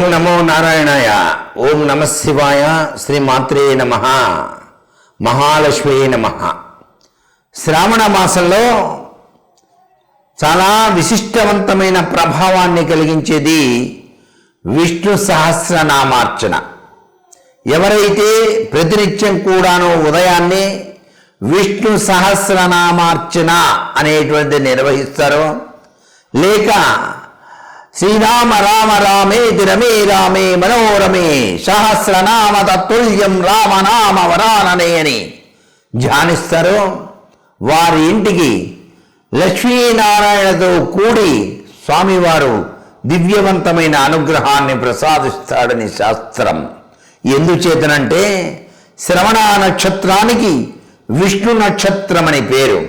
నారాయణాయ. ఓం నమ శివాయ. శ్రీ మాత్రే నమ. మహాలక్ష్మి నమ. శ్రావణ మాసంలో చాలా విశిష్టవంతమైన ప్రభావాన్ని కలిగించేది విష్ణు సహస్రనామార్చన. ఎవరైతే ప్రతినిత్యం కూడాను ఉదయాన్నే విష్ణు సహస్రనామార్చన అనేటువంటిది నిర్వహిస్తారో లేక శ్రీరామ రామ రామేతి రమే రామే మనోరమే సహస్రనామ తత్తుల్యం రామనామ వరాననే అని ధ్యానిస్తారో వారి ఇంటికి లక్ష్మీనారాయణతో కూడి స్వామివారు దివ్యవంతమైన అనుగ్రహాన్ని ప్రసాదిస్తాడని శాస్త్రం. ఎందుచేతనంటే శ్రవణ నక్షత్రానికి విష్ణు నక్షత్రమని పేరు.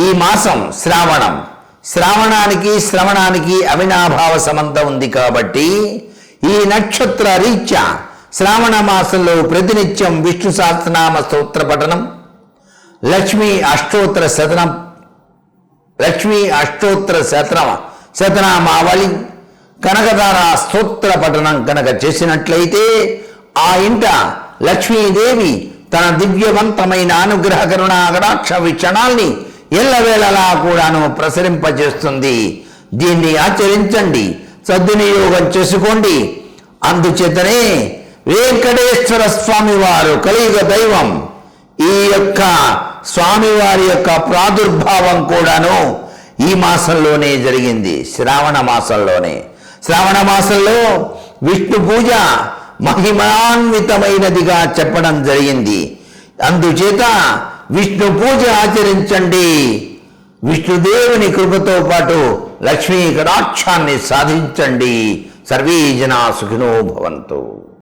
ఈ మాసం శ్రావణం. శ్రావణానికి శ్రవణానికి అవినాభావ సంబంధం ఉంది కాబట్టి ఈ నక్షత్ర రీత్యా శ్రావణ మాసంలో ప్రతినిత్యం విష్ణు సహస్రనామ స్తోత్ర పఠనం లక్ష్మీ అష్టోత్తర శతనం లక్ష్మీ అష్టోత్తర శతనమ శతనామావళి కనకధార స్తోత్ర పఠనం కనుక చేసినట్లయితే ఆ ఇంట లక్ష్మీదేవి తన దివ్యవంతమైన అనుగ్రహ కరుణాగడాక్ష కటాక్ష వీక్షణాల్ని ఎల్లవేళలా కూడాను ప్రసరింపజేస్తుంది. దీన్ని ఆచరించండి. సద్వినియోగం చేసుకోండి. అందుచేతనే వెంకటేశ్వర స్వామి వారు కలియుగ దైవం. ఈ యొక్క స్వామివారి యొక్క ప్రాదుర్భావం కూడాను ఈ మాసంలోనే జరిగింది. శ్రావణ మాసంలోనే. శ్రావణ మాసంలో విష్ణు పూజ మహిమాన్వితమైనదిగా చెప్పడం జరిగింది. అందుచేత విష్ణు పూజ ఆచరించండి. విష్ణుదేవుని కృపతో పాటు లక్ష్మీ కటాక్షాన్ని సాధించండి. సర్వే జనా సుఖినో భవంతు.